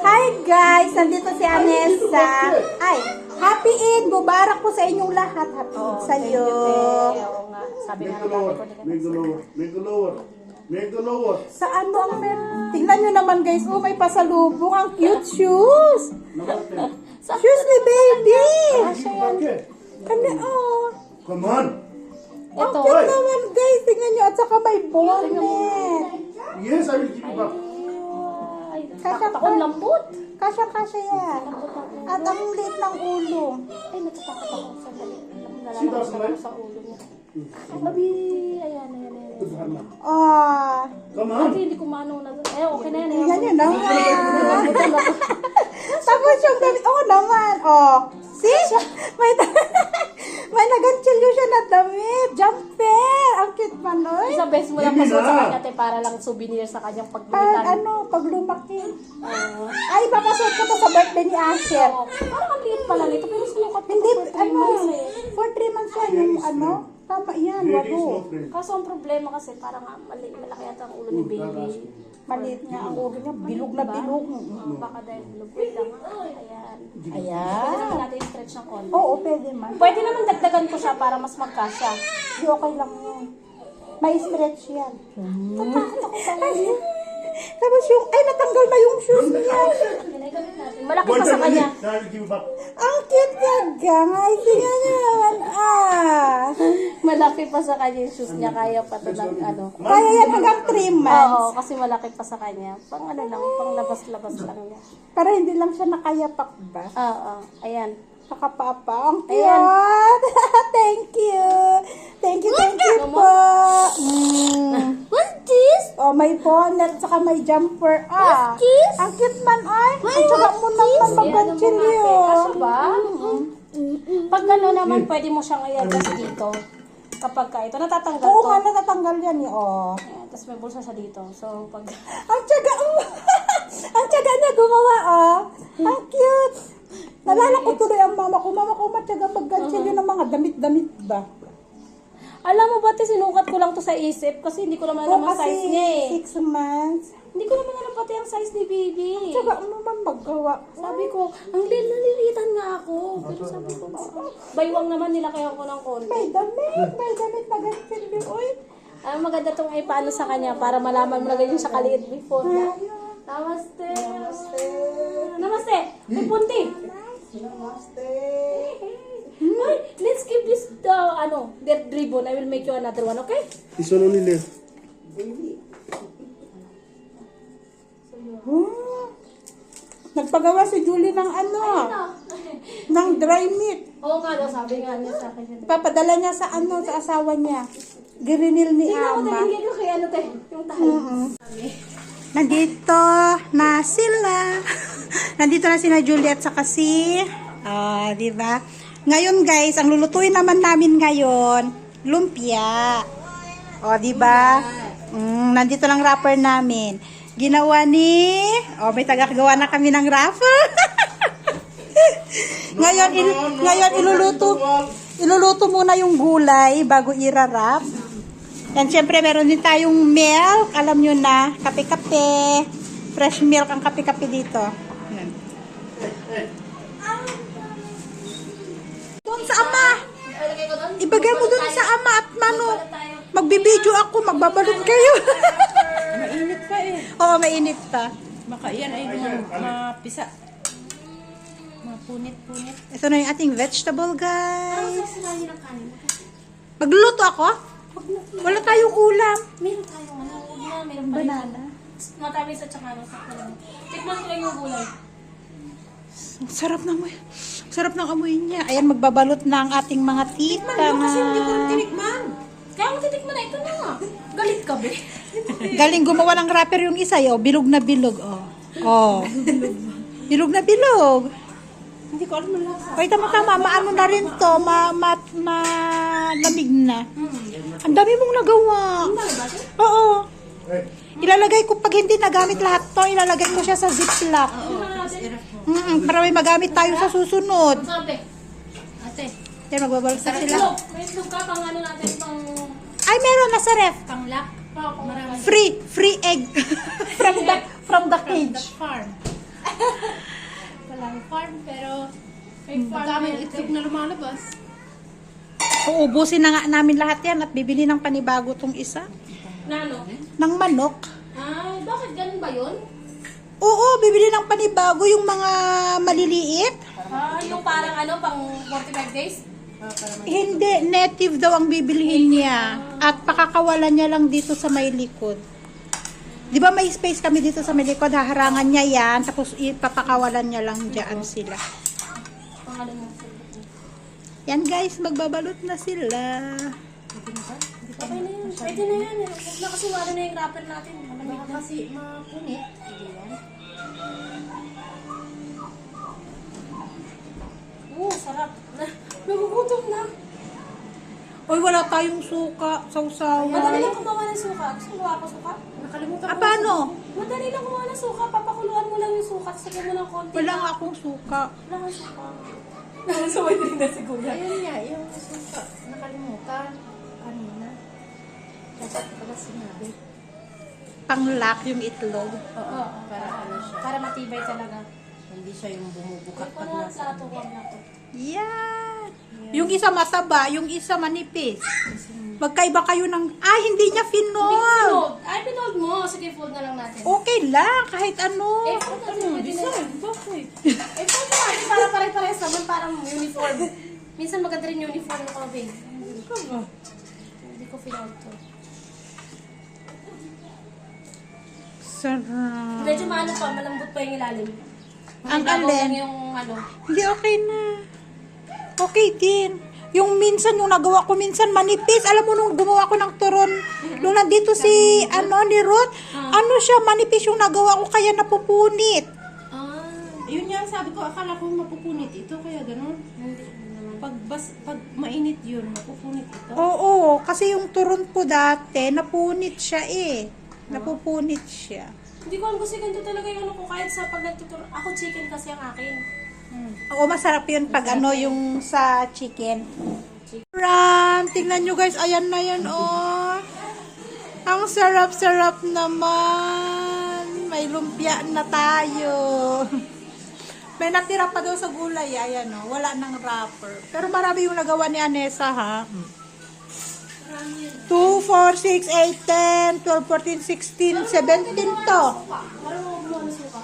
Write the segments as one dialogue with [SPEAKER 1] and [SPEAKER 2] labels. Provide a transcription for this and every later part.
[SPEAKER 1] Hi guys, nandito si Anessa. Ay, happy Eid. Mubarak po sa inyong lahat. Happy Eid sa iyo.
[SPEAKER 2] Make the
[SPEAKER 3] ka
[SPEAKER 2] Make the lower. Make the lower. Make the lower.
[SPEAKER 1] Sa ano ang mer... Tingnan nyo naman guys, oh may pasalubong. Ang cute shoes.
[SPEAKER 2] Number 10.
[SPEAKER 1] Shoes ni baby. Ano, oh.
[SPEAKER 2] Come on.
[SPEAKER 1] Ang cute naman guys. Tingnan nyo. At saka may bonnet.
[SPEAKER 2] Yes, I will give you back.
[SPEAKER 3] Ay,
[SPEAKER 1] Kasha
[SPEAKER 3] takot akong lambot.
[SPEAKER 1] Kasya-kasya yan. At ang liit ng ulo.
[SPEAKER 3] Ay, natatakot ako. Sandali. Nalalabas ako sa ulo niya. Babi, ayan, ayan, ayan.
[SPEAKER 1] Oh.
[SPEAKER 2] On.
[SPEAKER 3] Kasi hindi ko maano na. Eh, okay na yan. Ayan.
[SPEAKER 1] nyo naman. Tapos yung damit, oh naman, oh. See? May, may naganchilyo siya na damit. Jumper. Ang man, oy.
[SPEAKER 3] Isang beses mo lang
[SPEAKER 2] Hindi
[SPEAKER 3] sa kanya, te, para lang souvenir sa kanyang
[SPEAKER 1] Pag
[SPEAKER 3] pagbilitan.
[SPEAKER 1] ano, pag lumaki.
[SPEAKER 3] Oo.
[SPEAKER 1] Ay, papasok ko to sa birthday ni Asher.
[SPEAKER 3] Oo. Parang ang liit pala nito, pero sinukat ko
[SPEAKER 1] Hindi,
[SPEAKER 3] for three
[SPEAKER 1] ano,
[SPEAKER 3] months eh.
[SPEAKER 1] for three months yan yung ano. Tama yan,
[SPEAKER 2] friend.
[SPEAKER 3] Kaso ang problema kasi parang ah, mali, malaki yata ang ulo ni baby.
[SPEAKER 1] Maliit niya ang ulo niya, bilog na bilog.
[SPEAKER 3] Oo, baka dahil bilog. Wait lang. Ayan. Pwede
[SPEAKER 1] Ayan.
[SPEAKER 3] naman natin i-stretch ng konti.
[SPEAKER 1] Oo, pwede man.
[SPEAKER 3] Pwede naman dagdagan ko siya para mas magkasya.
[SPEAKER 1] Di okay lang yun. May stretch yan. Ay, Tapos yung, ay natanggal na yung shoes niya.
[SPEAKER 3] Malaki pa sa kanya.
[SPEAKER 1] Ang cute niya, guys. Tingnan niyo naman, ah.
[SPEAKER 3] Malaki pa sa kanya yung shoes niya. Kaya pa ito ng ano.
[SPEAKER 1] Kaya yan hanggang 3 months.
[SPEAKER 3] Oo, kasi malaki pa sa kanya. Pang ano lang, pang labas-labas lang niya.
[SPEAKER 1] Para hindi lang siya nakayapak ba?
[SPEAKER 3] Oo, ayan.
[SPEAKER 1] Nakapapa. Ang cute. Thank you. Thank you, thank you po. Mm.
[SPEAKER 3] What's this?
[SPEAKER 1] Oh, may bonnet, saka may jumper. Ah.
[SPEAKER 3] What's this?
[SPEAKER 1] Ang cute man, ay. Ang tsaga mo naman maganchilyo.
[SPEAKER 3] Kasya ba? Pag gano'n naman, pwede mo siyang i-adjust dito. Kapag ka, ito natatanggal
[SPEAKER 1] Oo
[SPEAKER 3] to.
[SPEAKER 1] nga, natatanggal yan eh. Oh.
[SPEAKER 3] Ayan, tapos may bulsa siya dito. So, pag...
[SPEAKER 1] Ang tsaga, ang tsaga niya gumawa, oh. Ang cute. Nalala ko tuloy ang mama ko. Mama ko matyaga magganchilyo ng mga damit-damit ba?
[SPEAKER 3] Alam mo ba, te, sinukat ko lang to sa isip kasi hindi ko naman alam ang size niya eh.
[SPEAKER 1] six months.
[SPEAKER 3] Hindi ko naman alam pati ang size ni baby.
[SPEAKER 1] Tsaga mo man maggawa.
[SPEAKER 3] Sabi ko, ang lil nalilitan nga ako. Pero sabi ko, baywang naman nila kaya ko ng konti.
[SPEAKER 1] May damit, may damit na ganchilyo. Uy,
[SPEAKER 3] Ang maganda tong ay paano sa kanya para malaman mo na ganyan siya kaliit before. Namaste. Namaste. Namaste. May punti.
[SPEAKER 1] Namaste.
[SPEAKER 3] Ay, let's keep this the ano, the ribbon. I will make you another one, okay?
[SPEAKER 2] This one only left.
[SPEAKER 1] Hmm. Nagpagawa si Julie ng ano, ng dry meat.
[SPEAKER 3] Oo nga daw, sabi nga niya sa akin.
[SPEAKER 1] Papadala niya sa ano, sa asawa niya. Girinil ni
[SPEAKER 3] mo,
[SPEAKER 1] Ama.
[SPEAKER 3] talingin ko kay ano te, yung tahal.
[SPEAKER 1] Nandito na sila. Nandito na sila Juliet sa kasi. Ah, di ba? Ngayon guys, ang lulutuin naman namin ngayon, lumpia. O, di ba? Mm, nandito lang wrapper namin. Ginawa ni... O, may tagagawa na kami ng wrapper. ngayon, il- ngayon iluluto, iluluto muna yung gulay bago irarap. Yan, syempre, meron din tayong milk. Alam nyo na, kape-kape. Fresh milk ang kape-kape dito. Doon sa ama. Ibagay mo doon sa ama at mano. Magbibideo ako, magbabalot kayo.
[SPEAKER 4] Mainit pa eh.
[SPEAKER 1] Oo, mainit pa.
[SPEAKER 4] Baka yan ay mapisa. Mapunit-punit.
[SPEAKER 1] Ito na yung ating vegetable, guys. Magluluto ako? Wala tayong ulam.
[SPEAKER 3] Meron tayong ano, na, meron.
[SPEAKER 1] Banana.
[SPEAKER 3] Matamis at saka ano. Tikman ko lang yung gulay.
[SPEAKER 1] Ang sarap ng amoy. Ang sarap ng amoy niya. Ayan, magbabalot na ang ating mga tita.
[SPEAKER 4] Kasi hindi ko tinikman.
[SPEAKER 3] Kaya mo titikman na ito na. Galit ka, be.
[SPEAKER 1] Galing gumawa ng wrapper yung isa, oh. Bilog na bilog, oh. Oh. bilog na bilog.
[SPEAKER 4] Hindi ko alam ang lasa.
[SPEAKER 1] Ay, tama-tama. Maano na rin to. Ma, ma, ma, lamig na. Ang dami mong nagawa. Oo. Ilalagay ko, pag hindi nagamit lahat to, ilalagay ko siya sa ziplock. Mm para may magamit tayo sa susunod.
[SPEAKER 3] Sabi.
[SPEAKER 4] Ate,
[SPEAKER 1] Yan, magbabalot na sila.
[SPEAKER 3] Itlog. May itlog ka pang ano natin, pang...
[SPEAKER 1] Ay, meron na sa ref.
[SPEAKER 4] panglak. Marami.
[SPEAKER 1] Free, free egg. from the, from the
[SPEAKER 4] From the
[SPEAKER 1] cage.
[SPEAKER 4] farm. Walang farm, pero may daming itlog na lumalabas.
[SPEAKER 1] Uubusin na nga namin lahat yan at bibili ng panibago tong isa.
[SPEAKER 3] Na ano?
[SPEAKER 1] Ng manok.
[SPEAKER 3] Ay, bakit ganun ba yun?
[SPEAKER 1] Oo, bibili ng panibago yung mga maliliit.
[SPEAKER 3] Ah, yung parang ano, pang 45 days?
[SPEAKER 1] Hindi, native daw ang bibilihin niya. At pakakawalan niya lang dito sa may likod. Di ba may space kami dito sa may likod, haharangan niya yan, tapos ipapakawalan niya lang dyan sila. Yan guys, magbabalot na sila.
[SPEAKER 3] Okay na yan. Pwede na yan. Huwag na kasi wala na yung wrapper natin. Malamig na.
[SPEAKER 4] kasi mapunit. Hindi yan.
[SPEAKER 3] Oo, sarap. Nagugutom na.
[SPEAKER 1] Oy, wala tayong suka, sausawan.
[SPEAKER 3] Madali lang gumawa ng suka. Gusto mo ako suka?
[SPEAKER 4] Nakalimutan
[SPEAKER 1] Ah,
[SPEAKER 4] ko.
[SPEAKER 1] paano?
[SPEAKER 3] Madali lang gumawa ng suka. Papakuluan mo lang yung suka. Sagyan mo ng konti.
[SPEAKER 1] Wala nga akong suka.
[SPEAKER 3] Wala kang suka. Sabay din na si Kuya.
[SPEAKER 4] Ayun nga, yung suka. Nakalimutan. Kanina. Dapat pala sinabi.
[SPEAKER 1] Panglock yung itlog.
[SPEAKER 4] Oo, para ano siya.
[SPEAKER 3] Para matibay talaga.
[SPEAKER 4] Hindi siya yung bumubuka pag
[SPEAKER 3] Ano
[SPEAKER 4] nasa
[SPEAKER 3] plato ko na to?
[SPEAKER 1] Yan. Yung isa mataba, yung isa manipis. Magkaiba kayo ng... Ah, hindi niya finol.
[SPEAKER 3] Pinold. Ay, pinold mo. Sige, fold na lang natin.
[SPEAKER 1] Okay lang, kahit ano.
[SPEAKER 3] Eh, fold natin. Pwede na. Bakit? Eh, fold na natin para pare-parehas naman. Parang uniform. Minsan maganda rin uniform ng clothing. Hindi ko pinold to.
[SPEAKER 1] Sarap.
[SPEAKER 3] Medyo maano pa, malambot pa yung ilalim.
[SPEAKER 1] Ang alin?
[SPEAKER 3] yung ano.
[SPEAKER 1] Hindi, okay na. Okay din. Yung minsan, yung nagawa ko minsan manipis. Alam mo, nung gumawa ko ng turon, nung nandito si, ano, ni Ruth, ano siya, manipis yung nagawa ko, kaya napupunit.
[SPEAKER 3] Ah,
[SPEAKER 4] Yun nga, sabi ko, akala ko mapupunit ito, kaya ganun.
[SPEAKER 3] hindi naman.
[SPEAKER 4] Pag, bas, pag mainit yun, mapupunit ito.
[SPEAKER 1] Oo, kasi yung turon ko dati, napunit siya eh. Napupunit siya.
[SPEAKER 3] Hindi ko alam kasi ganito talaga yung ano ko. Kahit sa pag nagtuturo, ako chicken kasi ang akin.
[SPEAKER 1] Oo, masarap yun pag ano yung sa chicken. Ram, tingnan nyo guys, ayan na yan, oh. Ang sarap-sarap naman. May lumpia na tayo. May natira pa daw sa gulay, ayan oh. Wala nang wrapper. Pero marami yung nagawa ni Anessa, ha? 2, 4, 6, 8, 10, 12, 14, 16, 17 to.
[SPEAKER 3] Suka.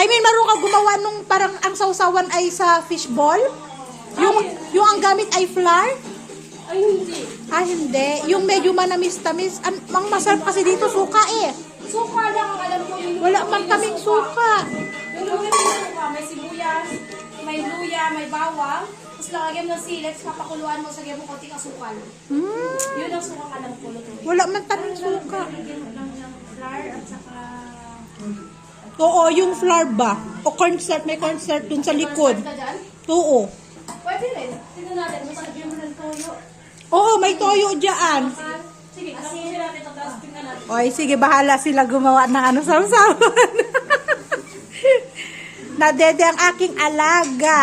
[SPEAKER 1] I mean, marunong ka gumawa nung parang ang sausawan ay sa fishball? Yung, yung ang gamit ay flour?
[SPEAKER 3] Ay, hindi.
[SPEAKER 1] Ah, hindi. Yung medyo manamis-tamis. An ang masarap kasi dito suka eh.
[SPEAKER 3] Suka lang ang alam ko.
[SPEAKER 1] Wala man kaming suka.
[SPEAKER 3] Yung luya may suka, may sibuyas, may luya, may bawang. Tapos lalagyan mo ng silex, papakuluan mo, sagyan mo konting asukal.
[SPEAKER 1] Hmm,
[SPEAKER 3] Yun ang sukang alam ko. Luto.
[SPEAKER 1] wala man kaming suka.
[SPEAKER 4] Lagyan mo lang ng flour at saka...
[SPEAKER 1] Oo, yung flour ba? O cornstarch, may cornstarch dun sa likod.
[SPEAKER 3] Dyan?
[SPEAKER 1] Oo.
[SPEAKER 3] Pwede rin. Tignan natin. Masalagyan mo ng toyo.
[SPEAKER 1] Oo, may toyo dyan.
[SPEAKER 3] Sige, asin natin ito. Tapos tingnan natin.
[SPEAKER 1] Oy, sige, bahala sila gumawa ng ano sausawan. Nadede ang aking alaga.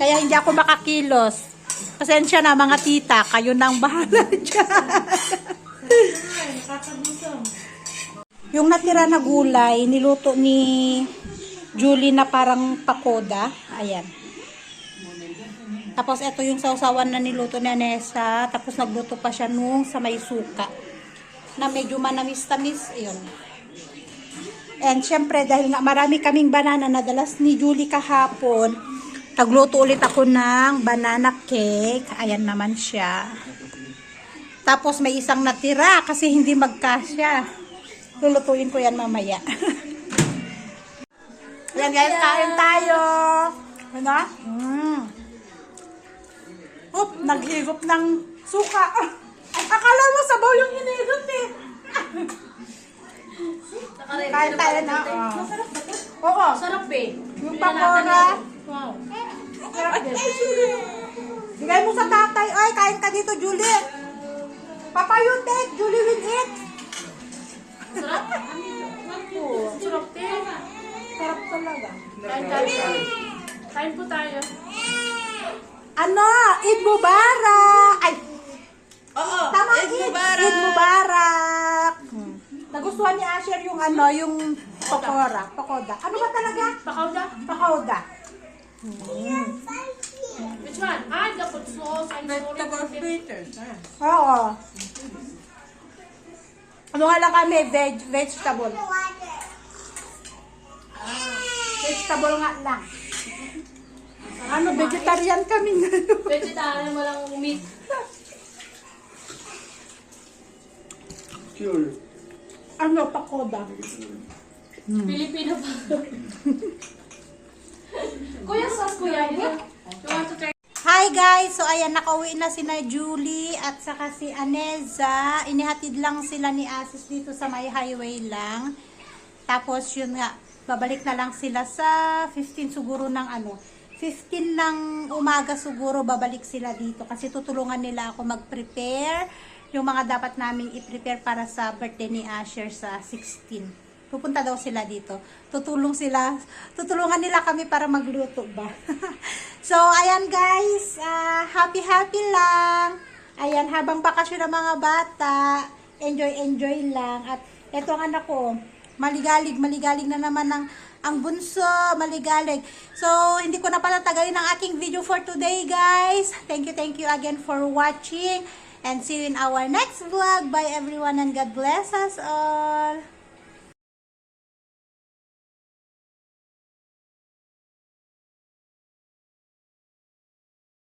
[SPEAKER 1] Kaya hindi ako makakilos. Pasensya na mga tita, kayo nang bahala dyan. Yung natira na gulay, niluto ni Julie na parang pakoda. Ayan. Tapos ito yung sausawan na niluto ni Anessa. Tapos nagluto pa siya nung sa may suka. Na medyo manamis-tamis. Yun. And syempre dahil nga marami kaming banana na dalas ni Julie kahapon, nagluto ulit ako ng banana cake. Ayan naman siya. Tapos may isang natira kasi hindi magkasya. Lulutuin ko yan mamaya. Ayan guys, kain tayo. Ano? Mm. Oop, naghigop ng suka. Akala mo sabaw yung hinigop eh. Kain
[SPEAKER 3] na
[SPEAKER 1] tayo na. oh.
[SPEAKER 3] Masarap ba ito?
[SPEAKER 1] Oo.
[SPEAKER 3] Masarap eh.
[SPEAKER 1] Yung pakora.
[SPEAKER 3] Wow.
[SPEAKER 1] Bigay mo sa tatay. Ay, kain ka dito, Julie. Papa, you take. Julie will eat.
[SPEAKER 3] Masarap? Masarap din.
[SPEAKER 1] Sarap talaga.
[SPEAKER 3] Kain tayo. Kain po tayo.
[SPEAKER 1] Ano? Eid Mubarak. Ay.
[SPEAKER 4] Oo,
[SPEAKER 1] Tama, Eid.
[SPEAKER 4] Mubarak.
[SPEAKER 1] Eid Mubarak. Hmm. Nagustuhan ni Asher yung ano, yung pakora. Pakoda. Ano ba talaga?
[SPEAKER 3] Pakauda?
[SPEAKER 1] Pakoda.
[SPEAKER 3] Which one? Ah, the food sauce. I'm sorry.
[SPEAKER 4] Vegetable fritters. ah.
[SPEAKER 1] Oo. Ano nga lang kami, veg, vegetable. Vegetable nga lang. Ano, vegetarian kami ngayon.
[SPEAKER 3] Vegetarian, walang meat.
[SPEAKER 2] Cure.
[SPEAKER 1] Ano, pakoda.
[SPEAKER 3] Filipino pa. kuya, sauce kuya. You want to try?
[SPEAKER 1] Hi guys! So ayan, nakauwi na si na Julie at saka si Aneza. Inihatid lang sila ni Asis dito sa may highway lang. Tapos yun nga, babalik na lang sila sa 15 siguro ng ano. 15 ng umaga siguro babalik sila dito kasi tutulungan nila ako mag-prepare yung mga dapat naming i-prepare para sa birthday ni Asher sa 16 pupunta daw sila dito. Tutulong sila, tutulungan nila kami para magluto ba. so, ayan guys, ah, happy-happy lang. Ayan, habang bakasyon ng mga bata, enjoy-enjoy lang. At eto ang anak ko, maligalig, maligalig na naman ng ang bunso, maligalig. So, hindi ko na pala tagalin ang aking video for today, guys. Thank you, thank you again for watching. And see you in our next vlog. Bye everyone and God bless us all.